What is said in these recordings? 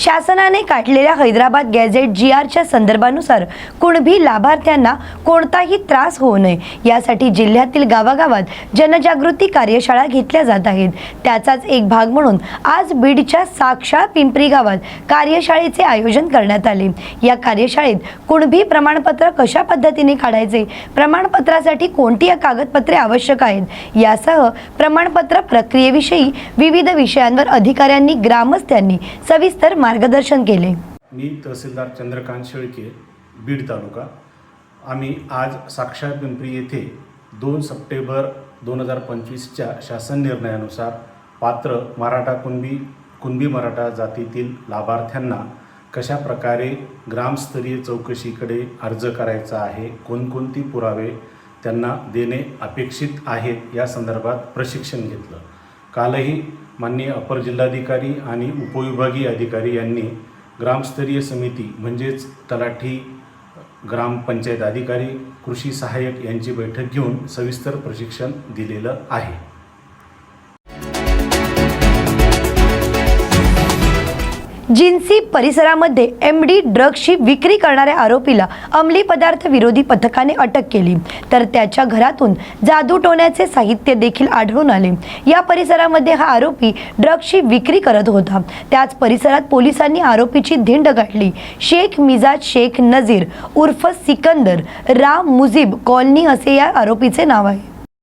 शासनाने काढलेल्या Hyderabad gadget G आरच्या संदर्भानुसार कुणबी लाभार्थ्यांना कोणताही त्रास होऊ नये. यासाठी जिल्ह्यातील गावागावात जनजागृती कार्यशाळा घेतल्या जात आहेत. त्याचाच एक भाग म्हणून आज बीडच्या साक्षाळ पिंपरी गावात कार्यशाळेचे आयोजन करण्यात आले. या कार्यशाळेत कुणबी प्रमाणपत्र कशा पद्धतीने काढायचे प्रमाणपत्रासाठी कोणती कागदपत्रे आवश्यक आहेत यासह प्रमाणपत्र प्रक्रियेविषयी विविध विषयांवर अधिकाऱ्यांनी ग्रामस्थांनी सविस्तर मार्गदर्शन केले. मी तहसीलदार चंद्रकांत शेळके बीड तालुका. आम्ही आज साक्षात पिंपरी येथे दोन सप्टेंबर दोन हजार पंचवीसच्या शासन निर्णयानुसार पात्र मराठा कुणबी कुणबी मराठा जातीतील लाभार्थ्यांना कशा प्रकारे ग्रामस्तरीय चौकशीकडे अर्ज करायचा आहे कोणकोणती पुरावे त्यांना देणे अपेक्षित आहेत या संदर्भात प्रशिक्षण घेतलं. कालही माननीय अपर जिल्हाधिकारी आणि उपविभागीय अधिकारी यांनी ग्रामस्तरीय समिती म्हणजेच तलाठी ग्रामपंचायत अधिकारी कृषी सहाय्यक यांची बैठक घेऊन सविस्तर प्रशिक्षण दिलेलं आहे. जिन्सी परिसरामध्ये एम डी ड्रग्सची विक्री करणाऱ्या आरोपीला अंमली पदार्थ विरोधी पथकाने अटक केली. तर त्याच्या घरातून जादू टोण्याचे साहित्य देखील आढळून आले. या परिसरामध्ये हा आरोपी ड्रग्सची विक्री करत होता. त्याच परिसरात पोलिसांनी आरोपीची धिंड गाठली शेख मिजाज शेख नजीर उर्फ सिकंदर राम मुजीब कॉलनी असे या आरोपीचे नाव आहे.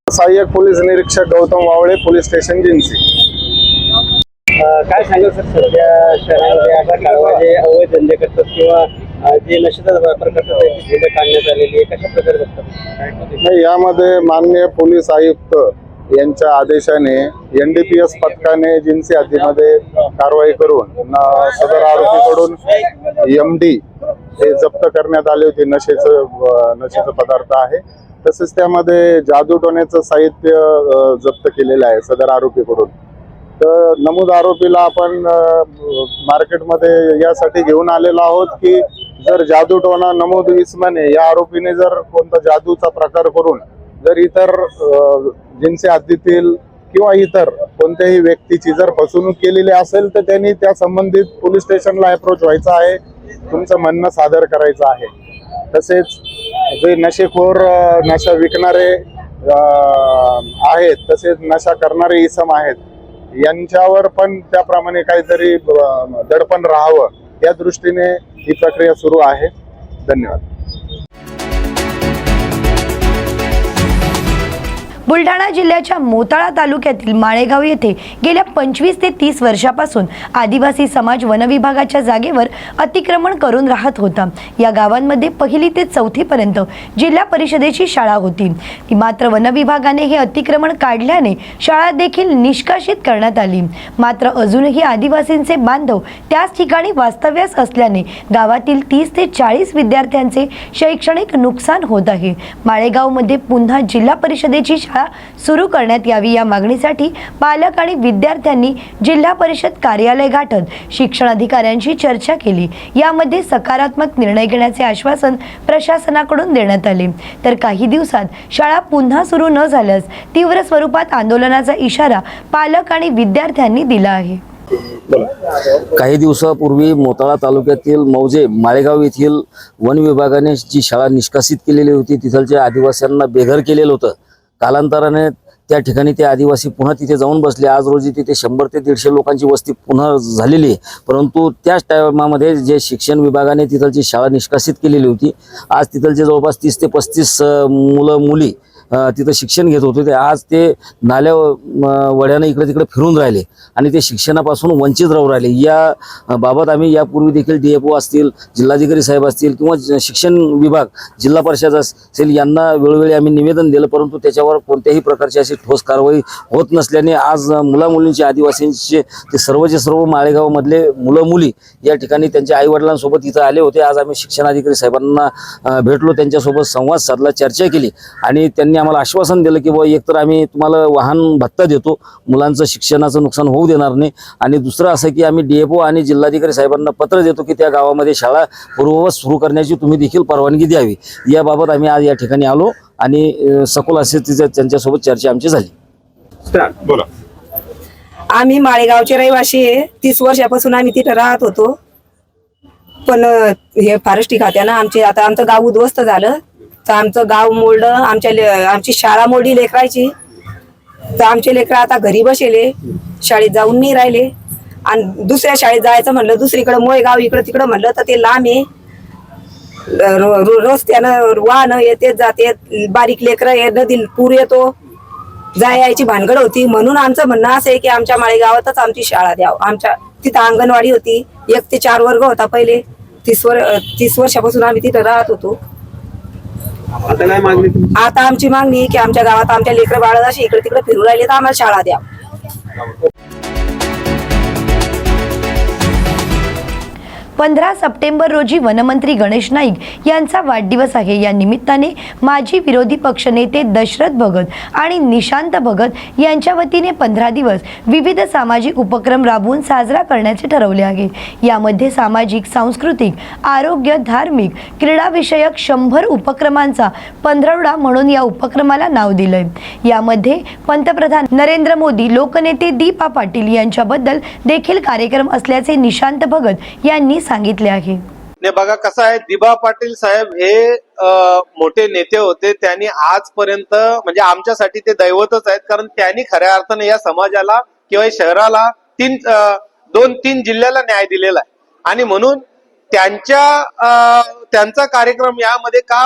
सहाय्यक पोलीस निरीक्षक गौतम वावळे पोलीस स्टेशन जिन्सी. काय सांगाल सर सध्या शहरामध्ये आता कारवाई जे अवैध धंदे करतात किंवा जे नशेचा वापर करतात त्यांची झुंड काढण्यात आलेली आहे कशा प्रकारे बघतात नाही यामध्ये माननीय पोलीस आयुक्त यांच्या आदेशाने एन डी पी एस पथकाने जिन्सी हद्दीमध्ये कारवाई करून सदर आरोपीकडून एम डी हे जप्त करण्यात आले होते नशेचं नशेचं पदार्थ आहे. तसेच त्यामध्ये जादूटोण्याचं साहित्य जप्त केलेलं आहे सदर आरोपीकडून. तर नमूद आरोपीला आपण मार्केटमध्ये यासाठी घेऊन आलेलो आहोत की जर जादूटोणा नमूद इसमाने या आरोपीने जर कोणता जादूचा प्रकार करून जर इतर जिनसे हद्दीतील किंवा इतर कोणत्याही व्यक्तीची जर फसवणूक केलेली असेल तर त्यांनी त्या संबंधित पोलीस स्टेशनला अप्रोच व्हायचं आहे. तुमचं म्हणणं सादर करायचं आहे. तसेच जे नशेखोर नशा विकणारे आहेत तसेच नशा करणारे इसम आहेत यांच्यावर पण त्याप्रमाणे काहीतरी दडपण राहावं या दृष्टीने ही प्रक्रिया सुरू आहे. धन्यवाद. बुलढाणा जिल्ह्याच्या मोताळा तालुक्यातील माळेगाव येथे गेल्या पंचवीस ते तीस वर्षापासून आदिवासी समाज वनविभागाच्या जागेवर अतिक्रमण करून राहत होता. या गावांमध्ये पहिली ते चौथीपर्यंत जिल्हा परिषदेची शाळा होती. मात्र वनविभागाने हे अतिक्रमण काढल्याने शाळा देखील निष्कासित करण्यात आली. मात्र अजूनही आदिवासींचे बांधव त्याच ठिकाणी वास्तव्यास असल्याने गावातील तीस ते चाळीस विद्यार्थ्यांचे शैक्षणिक नुकसान होत आहे. माळेगावमध्ये पुन्हा जिल्हा परिषदेची शाळा सुरू करण्यात यावी या मागणीसाठी पालक आणि विद्यार्थ्यांनी जिल्हा परिषद कार्यालय गाठत शिक्षण अधिकाऱ्यांशी चर्चा केली. यामध्ये सकारात्मक निर्णय घेण्याचे आश्वासन प्रशासनाकडून देण्यात आले. तर काही दिवसात शाळा पुन्हा सुरू न झाल्यास तीव्र स्वरूपात आंदोलनाचा इशारा पालक आणि विद्यार्थ्यांनी दिला आहे. काही दिवसापूर्वी मोताळा तालुक्यातील मौजे माळेगाव येथील वन विभागाने जी शाळा निष्कासित केलेली होती तिथलच्या आदिवासींना बेघर केलेलं होतं. कालांतराने त्या ठिकाणी ते आदिवासी पुन्हा तिथे जाऊन बसले. आज रोजी तिथे शंभर ते दीडशे लोकांची वस्ती पुन्हा झालेली आहे. परंतु त्याच टायमामध्ये जे शिक्षण विभागाने तिथलची शाळा निष्कासित केलेली होती आज तिथलचे जवळपास तीस ते पस्तीस मुलं मुली तिथं शिक्षण घेत होते. ते आज ते नाल्या वड्यानं इकडे तिकडे फिरून राहिले. आणि ते शिक्षणापासून वंचित राहू राहिले. या बाबत आम्ही यापूर्वी देखील डी एफ ओ असतील जिल्हाधिकारी साहेब असतील किंवा शिक्षण विभाग जिल्हा परिषद असेल यांना वेळोवेळी आम्ही निवेदन दिलं. परंतु त्याच्यावर कोणत्याही प्रकारची अशी ठोस कारवाई होत नसल्याने आज मुलामुलींचे आदिवासींचे ते सर्वचे सर्व माळेगावमधले मुलं मुली या ठिकाणी त्यांच्या आईवडिलांसोबत इथं आले होते. आज आम्ही शिक्षणाधिकारी साहेबांना भेटलो. त्यांच्यासोबत संवाद साधला चर्चा केली. आणि त्यांनी आम्हाला आश्वासन दिलं की बाबा एकतर आम्ही तुम्हाला वाहन भत्ता देतो मुलांचं शिक्षणाचं नुकसान होऊ देणार नाही. आणि दुसरं असं की आम्ही डीएफओ आणि जिल्हाधिकारी साहेबांना पत्र देतो की त्या गावामध्ये शाळा पूर्ववत सुरू करण्याची तुम्ही देखील परवानगी द्यावी. याबाबत आम्ही आज या ठिकाणी आलो आणि सखोल असे तिथे त्यांच्यासोबत चर्चा आमची झाली. आम्ही माळेगावचे रहिवासी आहे. तीस वर्षापासून आम्ही तिथं राहत होतो. पण हे फॉरेस्ट्री खात्यानं आमचे आता आमचं गाव उद्ध्वस्त झालं. तर आमचं गाव मोडलं आमच्या ले- आमची शाळा मोडली लेकरायची. तर आमचे लेकर आता घरी बसेले शाळेत जाऊन नाही राहिले. आणि दुसऱ्या शाळेत जायचं म्हणलं दुसरीकडे मोयगाव इकडं तिकडं म्हणलं तर ते लांब आहे. रस्त्यानं वाहनं येते जाते बारीक लेकरं ये नदी पूर येतो. जाय यायची भानगड होती. म्हणून आमचं म्हणणं असं आहे की आमच्या माळेगावातच आमची शाळा द्यावं आमच्या तिथं अंगणवाडी होती. एक ते चार वर्ग होता पहिले. तीस वर तीस वर्षापासून आम्ही तिथं राहत होतो. आता काय मागणी तुमची? आता आमची मागणी की आमच्या गावात आमच्या लेकर बाळ अशी इकडे तिकडे फिरू राहिले तर आम्हाला शाळा द्या पंधरा सप्टेंबर रोजी वनमंत्री गणेश नाईक यांचा वाढदिवस आहे. या निमित्ताने माजी विरोधी पक्षनेते दशरथ भगत आणि निशांत भगत यांच्या वतीने पंधरा दिवस विविध सामाजिक उपक्रम राबवून साजरा करण्याचे ठरवले आहे. यामध्ये सामाजिक सांस्कृतिक आरोग्य धार्मिक क्रीडाविषयक शंभर उपक्रमांचा पंधरवडा म्हणून या उपक्रमाला नाव दिलंय. यामध्ये पंतप्रधान नरेंद्र मोदी लोकनेते दीपा पाटील यांच्याबद्दल देखील कार्यक्रम असल्याचे निशांत भगत यांनी सांगितले आहे. बघा कसं आहे दिबा पाटील साहेब हे मोठे नेते होते. त्यांनी आजपर्यंत म्हणजे आमच्यासाठी ते दैवतच आहेत कारण त्यांनी खऱ्या अर्थाने या समाजाला किंवा शहराला तीन दोन तीन जिल्ह्याला न्याय दिलेला आहे. आणि म्हणून त्यांच्या त्यांचा कार्यक्रम यामध्ये का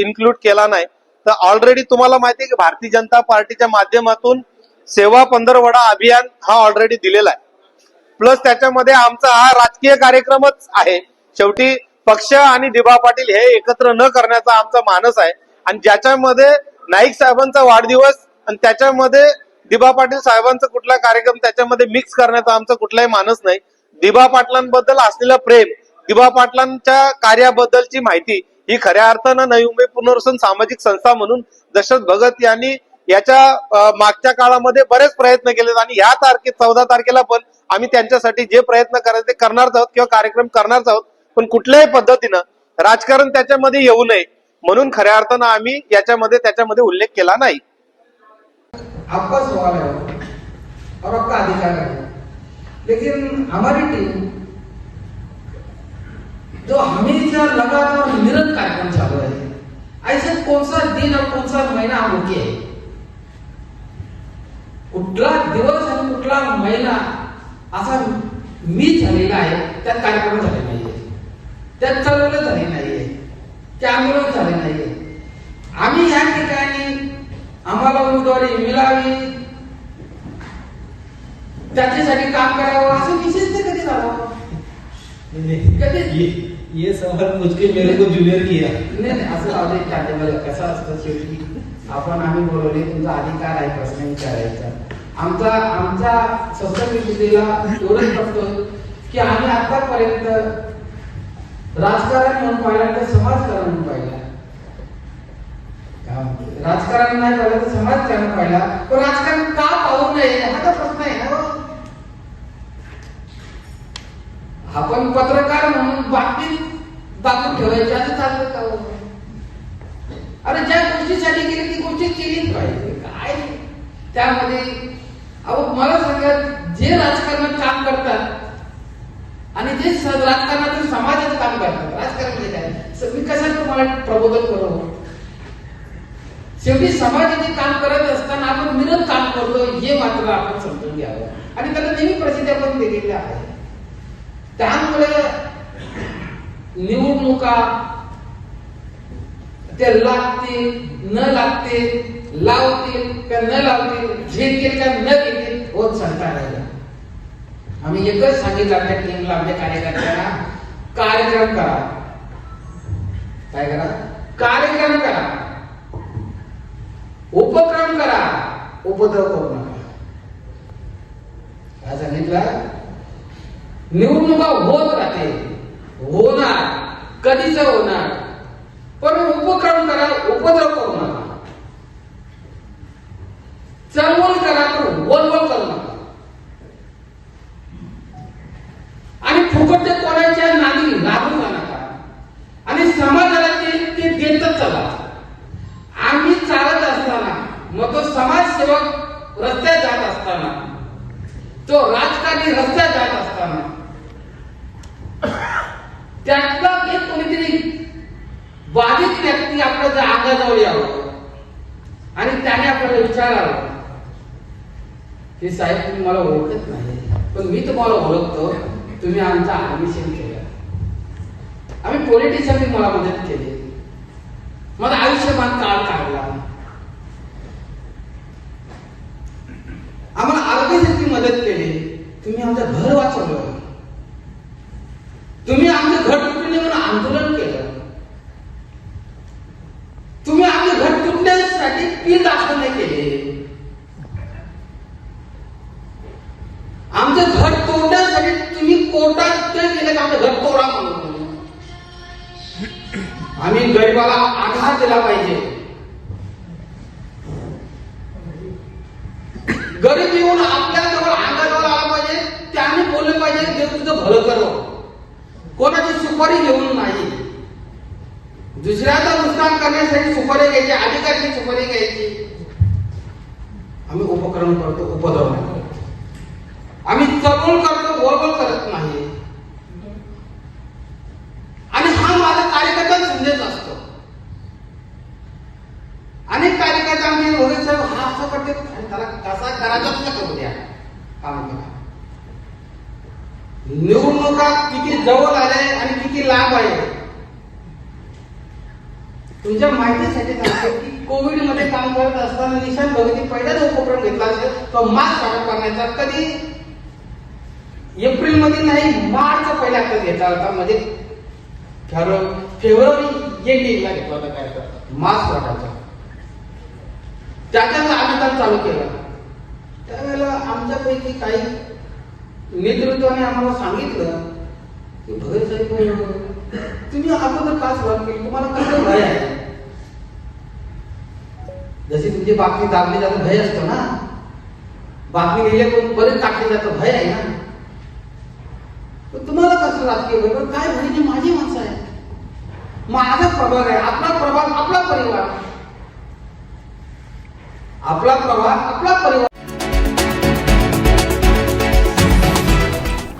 इन्क्लूड केला नाही? तर ऑलरेडी तुम्हाला माहिती आहे की भारतीय जनता पार्टीच्या माध्यमातून सेवा पंधरवडा अभियान हा ऑलरेडी दिलेला आहे. प्लस त्याच्यामध्ये आमचा हा राजकीय कार्यक्रमच आहे. शेवटी पक्ष आणि दिबा पाटील हे एकत्र न करण्याचा आमचा मानस आहे. आणि ज्याच्यामध्ये नाईक साहेबांचा वाढदिवस आणि त्याच्यामध्ये दिबा पाटील साहेबांचा कुठला कार्यक्रम त्याच्यामध्ये मिक्स करण्याचा आमचा कुठलाही मानस नाही. दिबा पाटलांबद्दल असलेलं प्रेम दिबा पाटलांच्या कार्याबद्दलची माहिती ही खऱ्या अर्थानं नवी मुंबई पुनर्वसन सामाजिक संस्था म्हणून दशरथ भगत यांनी याच्या मागच्या काळामध्ये बरेच प्रयत्न केले आणि ह्या तारखे चौदा तारखेला पण आम्ही त्यांच्यासाठी जे प्रयत्न करायचे ते करणारच आहोत किंवा कार्यक्रम करणारच आहोत पण कुठल्याही पद्धतीनं राजकारण त्याच्यामध्ये येऊ नये. म्हणून खऱ्या अर्थानं आम्ही याच्यामध्ये त्याच्यामध्ये उल्लेख केला नाही. आपका सवाल है और आपका अधिकार है लेकिन हमारी टीम जो हमेशा लगातार निरंतर कार्यक्रम चालू है ऐसे कौन सा दिन और कौन सा महीना हम रुके है कुठला दिवस आणि कुठला महिना असा मी झालेला आहे त्यात कार्यक्रम झाले नाहीये. त्यात चालवलं झाले नाहीये. ते आंदोलन झाले नाहीये. आम्ही या ठिकाणी आम्हाला उमेदवारी मिळावी त्याच्यासाठी काम करावं असं विशेष तर कधी झालं? कधी? ये ये सवाल मुझके मेरे को जूनियर किया. नाही नाही, असं लावले कसं असतं शेवटी? आपण आम्ही बोलवले तुमचा अधिकार आहे प्रश्न विचारायचा आमचा आमचा सत्ताविरोधीला एवढंच बघतो की आम्ही आतापर्यंत राजकारण म्हणून पाहिला तर समाजकारण म्हणून पाहिला. म्हणजे? राजकारण नाही पाहिलं तर समाजकारण पाहिला. पण राजकारण का पाहू नये हा तर प्रश्न आहे ना हो. आपण पत्रकार म्हणून बातमी दाखवून ठेवायची असं चाललं का हो? अरे ज्या गोष्टीसाठी केली ती गोष्टी केलीच पाहिजे. काय? त्यामध्ये अहो मला सांगा जे राजकारणात काम करतात आणि जे राजकारणातून समाजात काम करतात राजकारण म्हणजे काय मी कसं तुम्हाला प्रबोधन करू? शेवटी समाजाचे काम करत असताना आपण विरोध काम करतो हे मात्र आपण समजून घ्यावं. आणि त्याला नेहमी प्रसिद्धी आपण दिलेली आहे. त्यामुळे निवडणुका ते लागते न लागते लावतील का न लावतील घेतील का न घेतील होत सांगता राहिला आम्ही एकच सांगितलं आपल्या टीमला आपल्या कार्यकर्त्यांना कार्यक्रम करा. काय करा? कार्यक्रम करा. उपक्रम करा. उपद्रव करू नका. काय सांगितलं? निवडणुका होत राहते. होणार. कधीच होणार? पण उपक्रम करा उपद्रव करू नका. चळवळ करा तर वळवळ करू नका. आणि फुकटच्या कोणाच्या नादी लागू नका. आणि समाजाला ते ते देतच चला. आम्ही चालत असताना मग तो समाजसेवक रस्त्यात जात असताना तो राजकारणी रस्त्यात जात असताना त्यातला एक कोणीतरी बाधित व्यक्ती आपल्या जर अंगाजवळ यावं आणि त्याने आपल्याला विचारावं की साहेब तुम्ही मला ओळखत नाही पण मी तुम्हाला ओळखतो तुम्ही आमचं ऍडमिशन केलं. आम्ही पॉलिटिशियननी मला मदत केली. मला आयुष्यमान काळ काढला. आम्हाला आरोग्यासाठी मदत केली. तुम्ही आमचं घर वाचवलं तुम्ही आमचं घर तुटले म्हणून आंदोलन केलं तुम्ही आमचं घर तुटण्यासाठी पीर दाखवणे केले आमचं घर तोडण्यासाठी तुम्ही कोर्टात ते केलं की आमचं घर तोडा म्हणून आम्ही गरिबाला आधार दिला पाहिजे गरीब येऊन आपल्या जवळ अंगाजवळ आला पाहिजे त्याने बोललं पाहिजे देव तुझं भलं करो कोणाची सुपारी घेऊन नाही दुसऱ्याचं नुकसान करण्यासाठी सुपारी घ्यायची अधिकाऱ्याची सुपारी घ्यायची आम्ही उपक्रम करतो उपद्रव नाही आम्ही चळवळ करतो गोळबोल करत नाही आणि हा माझा कार्यकर्ता संदेश असतो अनेक कार्यकर्ते आमचे रोहित साहेब हा असं करते आणि त्याला कसा करायचा तुला करू द्या काम करा निवडणुका किती जवळ आले आणि किती लाभ आहे तुमच्या माहितीसाठी सांगतो की कोविडमध्ये काम करत असताना निशांत भगती पहिलाच उपक्रम घेतला असेल तो मार्च वाटप करण्याचा कधी? एप्रिलमध्ये नाही मार्च पहिल्या हातात घेतला होता. म्हणजे ठरव फेब्रुवारी एंडिंगला घेतला होता काय मास्क वाटायचा त्याच्यात अभियान चालू केलं. त्यावेळेला आमच्यापैकी काही नेतृत्वाने आम्हाला सांगितलं की भगत साहेब तुम्ही अगोदर का सुरुवात केली? तुम्हाला कसं भय आहे? जशी तुमची बाकी दाबली जाते भय असतो ना. बातमी लिहिल्या पण परत टाकली जातं भय आहे ना. पण तुम्हाला कसं राजकीय भय पण काय भय? माझी माणसं आहे माझा प्रभाग आहे. आपला प्रभाग आपला परिवार आपला प्रभाग आपला परिवार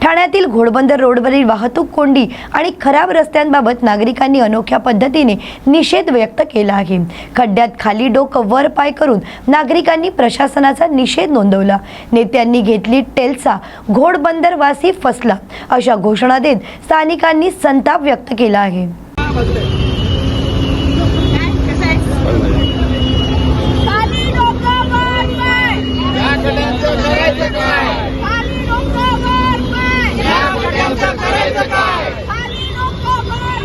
ठाण्यातील घोडबंदर रोडवरील वाहतूक कोंडी आणि खराब रस्त्यांबाबत नागरिकांनी अनोख्या पद्धतीने निषेध व्यक्त केला आहे. खड्ड्यात खाली डोकं वर पाय करून नागरिकांनी प्रशासनाचा निषेध नोंदवला. नेत्यांनी घेतली टेल्सा घोडबंदरवासी फसला अशा घोषणा देत स्थानिकांनी संताप व्यक्त केला आहे खाली डोकं वर पाय या गड्यांचं करायचं काय खाली डोकं वर पाय या गड्यांचं करायचं काय खाली डोकं वर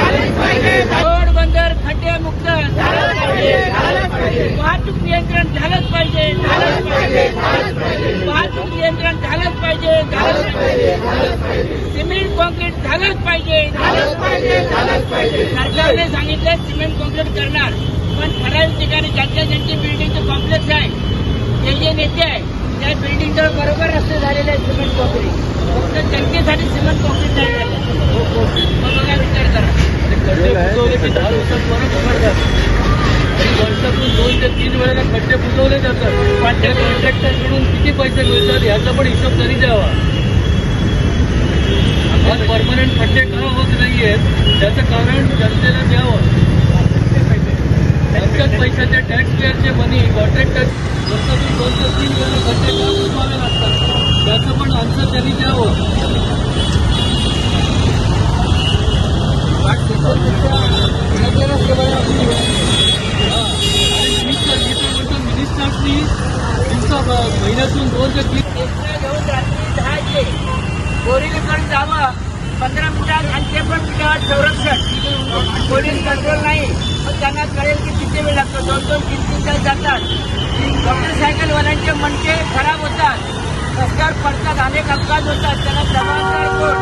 रोड बंदर खड्डे मुक्त झालंच पाहिजे झालंच पाहिजे वाहतूक नियंत्रण झालंच पाहिजे झालंच पाहिजे झालंच पाहिजे वाहतूक नियंत्रण झालंच पाहिजे झालंच पाहिजे. सिमेंट कॉन्क्रीट झालंच पाहिजे. झालंच पाहिजे झालंच पाहिजे. सरकारने सांगितलं सिमेंट कॉन्क्रीट करणार. पण ठराविक ठिकाणी ज्यांच्या ज्यांचे बिल्डिंगचे कॉम्प्लेक्स आहे जे जे नेते आहे त्या बिल्डिंगच्या बरोबर रस्ते झालेले आहेत सिमेंट कॉन्क्रीट फक्त जनतेसाठी सिमेंट कॉन्क्रीट नाही झालं. मग बघा विचार करा. वर्षातून दोन ते तीन वेळेला खड्डे बुजवले जातात. पण त्या कॉन्ट्रॅक्टरकडून किती पैसे मिळतात ह्याचा पण हिशोब तरी द्यावा. आज परमनंट खड्डे का होत नाहीयेत त्याचं कारण जनतेला द्यावं. त्यांच्याच पैशाचे टॅक्स पेअरचे मनी कॉन्ट्रॅक्टर वर्षातून दोन ते तीन वेळेला खड्डे का बुजवावे लागतात त्याचं पण आन्सर त्यांनी द्यावं. मिनिस्टर्सनी दिवसा महिन्यातून दोन ते तीन घेऊन रात्री दहा दहाचे बोरीकडे जावं. पंधरा मिनिटात आणि ते पण मिनिटात संरक्षण. पोलीस कंट्रोल नाही मग त्यांना कळेल की किती वेळ लागतो. दोन दोन तीन तीन तास जातात मोटरसायकलवाल्यांचे मनके खराब होतात. रस्त्यावर पडतात अनेक अपघात होतात. त्यांना जबाबदार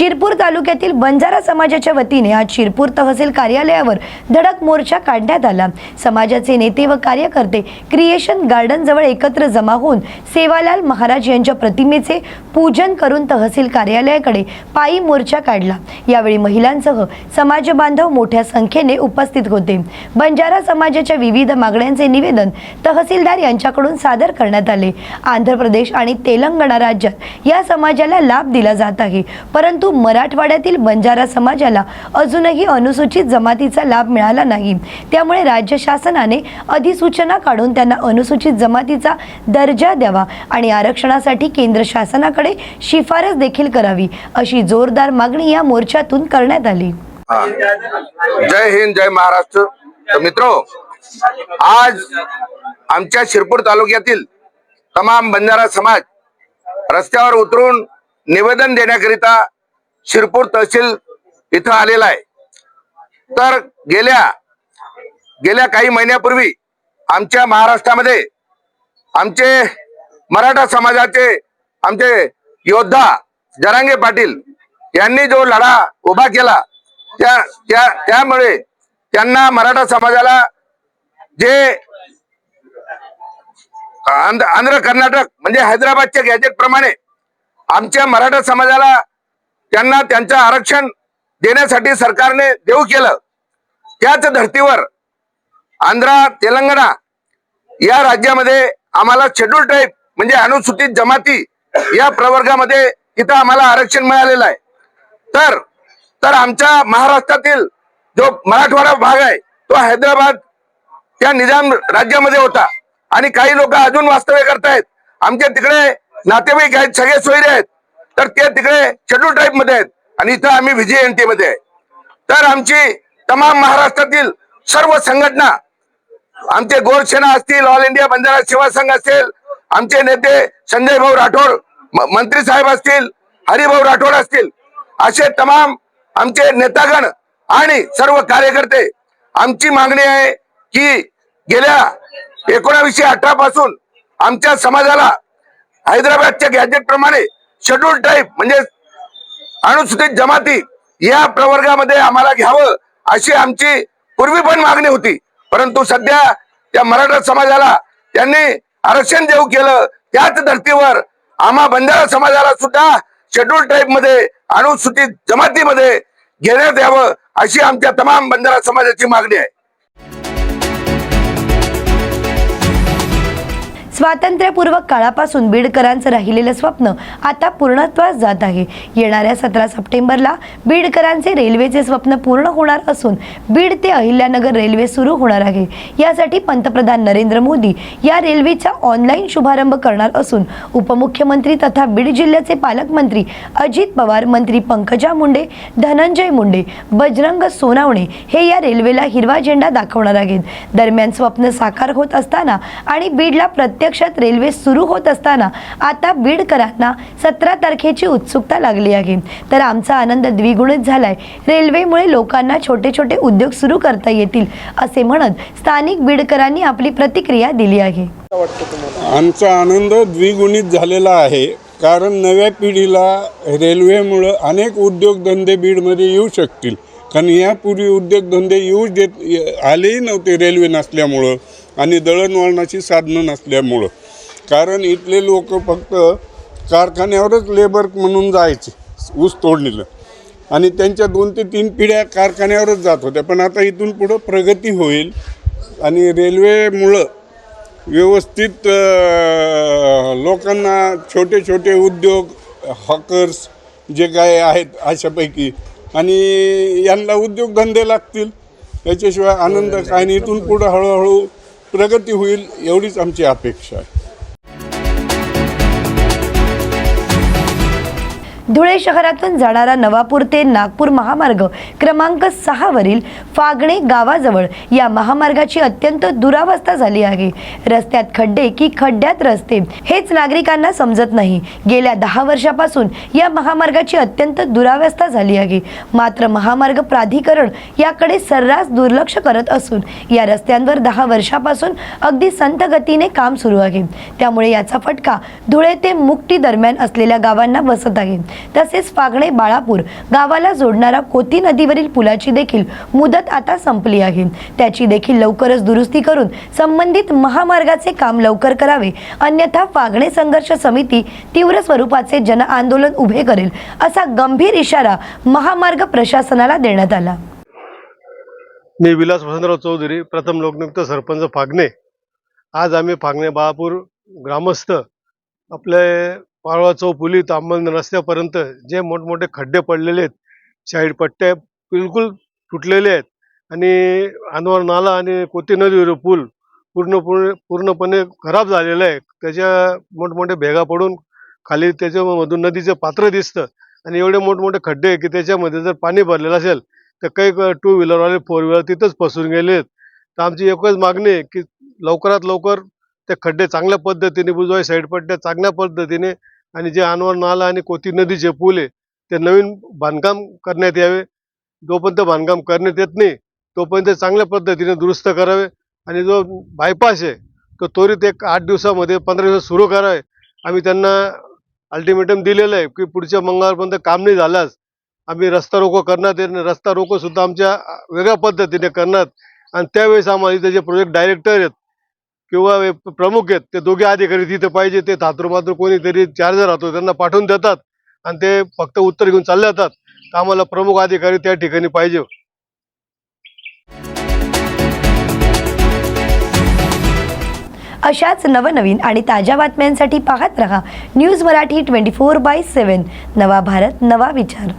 शिरपूर तालुक्यातील बंजारा समाजाच्या वतीने आज शिरपूर तहसील कार्यालयावर धडक मोर्चा काढण्यात आला. समाजाचे नेते व कार्यकर्ते क्रिएशन गार्डन जवळ एकत्र जमा होऊन सेवालाल महाराज यांच्या प्रतिमेचे पूजन करून तहसील कार्यालयाकडे पायी मोर्चा काढला. यावेळी महिलांसह समाज बांधव मोठ्या संख्येने उपस्थित होते. बंजारा समाजाच्या विविध मागण्यांचे निवेदन तहसीलदार यांच्याकडून सादर करण्यात आले. आंध्र प्रदेश आणि तेलंगणा राज्यात या समाजाला लाभ दिला जात आहे. परंतु मराठवाड्यातील बंजारा समाजाला अजूनही अनुसूचित जमातीचा लाभ मिळाला नाही. त्यामुळे राज्य शासनाने अधिसूचना काढून त्यांना अनुसूचित जमातीचा दर्जा द्यावा आणि आरक्षणासाठी केंद्र शासनाकडे शिफारस देखील करावी अशी जोरदार मागणी या मोर्चातून करण्यात आली. जय हिंद जय महाराष्ट्र. तर आज आमच्या शिरपूर तालुक्यातील तमाम बंजारा समाज रस्त्यावर उतरून निवेदन देण्याकरिता शिरपूर तहसील इथं आलेला आहे. तर गेल्या गेल्या काही महिन्यापूर्वी आमच्या महाराष्ट्रामध्ये आमचे मराठा समाजाचे आमचे योद्धा जरांगे पाटील यांनी जो लढा उभा केला त्या त्या त्यामुळे त्यांना मराठा समाजाला जे आंध्र आंध्र कर्नाटक म्हणजे हैदराबादच्या गॅजेट प्रमाणे आमच्या मराठा समाजाला त्यांना त्यांचं आरक्षण देण्यासाठी सरकारने देऊ केलं. त्याच धर्तीवर आंध्रा तेलंगणा या राज्यामध्ये आम्हाला शेड्यूल टाईप म्हणजे अनुसूचित जमाती या प्रवर्गामध्ये इथं आम्हाला आरक्षण मिळालेलं आहे. तर तर आमच्या महाराष्ट्रातील जो मराठवाडा भाग आहे तो हैदराबाद त्या निजाम राज्यामध्ये होता. आणि काही लोक अजून वास्तव्य करतायत. आमच्या तिकडे नातेवाईक आहेत सगळे सोयरे आहेत. तर ते तिकडे शेड्यूल ट्राईबमध्ये आहेत. आणि इथं आम्ही व्हीजीएनटी मध्ये आहे. तर आमची तमाम महाराष्ट्रातील सर्व संघटना आमचे गोरसेना असतील ऑल इंडिया बंजारा सेवा संघ असेल आमचे नेते संजय भाऊ राठोड म- मंत्री साहेब असतील हरिभाऊ राठोड असतील असे तमाम आमचे नेतागण आणि सर्व कार्यकर्ते आमची मागणी आहे की गेल्या एकोणावीसशे अठरा पासून आमच्या समाजाला हैदराबादच्या गॅजेट प्रमाणे शेड्यूल टाईप म्हणजे अनुसूचित जमाती या प्रवर्गामध्ये आम्हाला घ्यावं अशी आमची पूर्वी पण मागणी होती. परंतु सध्या त्या मराठा समाजाला त्यांनी आरक्षण देऊ केलं त्याच धर्तीवर आम्हा बंजारा समाजाला सुद्धा शेड्यूल ट्राईबमध्ये अनुसूचित जमातीमध्ये घेण्यात यावं अशी आमच्या तमाम बंजारा समाजाची मागणी आहे. स्वातंत्र्यपूर्व काळापासून बीडकरांचं राहिलेलं स्वप्न आता पूर्णत्वास जात आहे. येणाऱ्या सतरा सप्टेंबरला बीडकरांचे रेल्वेचे स्वप्न पूर्ण होणार असून बीड ते अहिल्यानगर रेल्वे सुरू होणार आहे. यासाठी पंतप्रधान नरेंद्र मोदी या रेल्वेचा ऑनलाईन शुभारंभ करणार असून उपमुख्यमंत्री तथा बीड जिल्ह्याचे पालकमंत्री अजित पवार मंत्री पंकजा मुंडे धनंजय मुंडे बजरंग सोनावणे हे या रेल्वेला हिरवा झेंडा दाखवणार आहेत. दरम्यान स्वप्न साकार होत असताना आणि बीडला प्रत्येक प्रत्यक्षात रेल्वे सुरू होत असताना आता बीडकरांना सतरा तारखेची उत्सुकता लागली आहे. तर आमचा आनंद द्विगुणित झालाय. रेल्वेमुळे लोकांना छोटे छोटे उद्योग सुरू करता येतील असे म्हणत स्थानिक बीडकरांनी आपली प्रतिक्रिया दिली आहे. आमचा आनंद द्विगुणित झालेला आहे. कारण नव्या पिढीला रेल्वेमुळं अनेक उद्योगधंदे बीडमध्ये येऊ शकतील. कारण यापूर्वी उद्योगधंदे येऊ देत आलेही नव्हते रेल्वे नसल्यामुळं. आणि दळणवळणाची साधनं नसल्यामुळं. कारण इथले लोक फक्त कारखान्यावरच लेबर म्हणून जायचे ऊस तोडणीला. आणि त्यांच्या दोन ते तीन पिढ्या कारखान्यावरच जात होत्या. पण आता इथून पुढं प्रगती होईल आणि रेल्वेमुळं व्यवस्थित लोकांना छोटे छोटे उद्योग हॉकर्स जे काय आहेत अशापैकी आणि यांना उद्योगधंदे लागतील. त्याच्याशिवाय आनंद काय आणि इथून पुढं हळूहळू प्रगती होईल एवढीच आमची अपेक्षा आहे. धुळे शहरातून जाणारा नवापूर ते नागपूर महामार्ग क्रमांक सहावरील फागणे गावाजवळ या महामार्गाची अत्यंत दुरावस्था झाली आहे. रस्त्यात खड्डे की खड्ड्यात रस्ते हेच नागरिकांना समजत नाही. गेल्या दहा वर्षापासून या महामार्गाची अत्यंत दुरावस्था झाली आहे. मात्र महामार्ग प्राधिकरण याकडे सर्रास दुर्लक्ष करत असून या रस्त्यांवर दहा वर्षापासून अगदी संथ गतीने काम सुरू आहे. त्यामुळे याचा फटका धुळे ते मुक्ती दरम्यान असलेल्या गावांना बसत आहे. तसेच फागणे बाळापूर गावाला जोडणारा कोती नदीवरील पुलाची देखील मुदत आता संपली आहे. त्याची देखील लवकरच दुरुस्ती करून संबंधित महामार्गाचे काम लवकर करावे. अन्यथा फागणे संघर्ष समिती तीव्र स्वरूपाचे जन आंदोलन उभे करेल असा गंभीर इशारा महामार्ग प्रशासनाला देण्यात आला. मी विलास वसंतराव चौधरी प्रथम लोकनियुक्त सरपंच फागणे. आज आम्ही फागणे बाळापूर ग्रामस्थ आपले पाळवा चौफुली तांबल रस्त्यापर्यंत जे मोठमोठे खड्डे पडलेले आहेत साईड पट्ट्या बिलकुल तुटलेले आहेत. आणि अनवर नाला आणि कोती नदीवर पूल पूर्ण पूर्णपणे खराब झालेला आहे. त्याच्या मोठमोठे भेगा पडून खाली त्याच्यामधून नदीचं पात्र दिसतं. आणि एवढे मोठमोठे खड्डे की त्याच्यामध्ये जर पाणी भरलेलं असेल तर काही टू व्हीलरवाले फोर व्हीलर तिथंच फसून गेले आहेत तर आमची एकच मागणी आहे की लवकरात लवकर ते खड्डे चांगल्या पद्धतीने बुजवाय साईड पट्ट्या चांगल्या पद्धतीने आणि जे अनवर नाला आणि कोती नदीचे पूल आहे ते नवीन बांधकाम करण्यात यावे. जोपर्यंत बांधकाम करण्यात येत नाही तोपर्यंत चांगल्या पद्धतीने दुरुस्त करावे आणि जो बायपास आहे तो त्वरित एक आठ दिवसामध्ये पंधरा दिवसात सुरू करावे. आम्ही त्यांना अल्टिमेटम दिलेलं आहे की पुढच्या मंगळवारपर्यंत काम नाही झाल्यास आम्ही रस्ता रोको करण्यात येईल आणि रस्ता रोको सुद्धा आमच्या वेगळ्या पद्धतीने करणार. आणि त्यावेळेस आम्हाला इथे जे प्रोजेक्ट डायरेक्टर आहेत किंवा प्रमुख आहेत ते दोघे अधिकारी तिथे पाहिजे ते थातुरमातुर कोणीतरी चार्जर राहतो त्यांना पाठवून देतात आणि ते फक्त उत्तर घेऊन चालले जातात. तर आम्हाला प्रमुख अधिकारी त्या ठिकाणी पाहिजे. अशाच नवनवीन आणि ताज्या बातम्यांसाठी पाहत रहा news Marathi twenty four by seven. नवा भारत नवा विचार.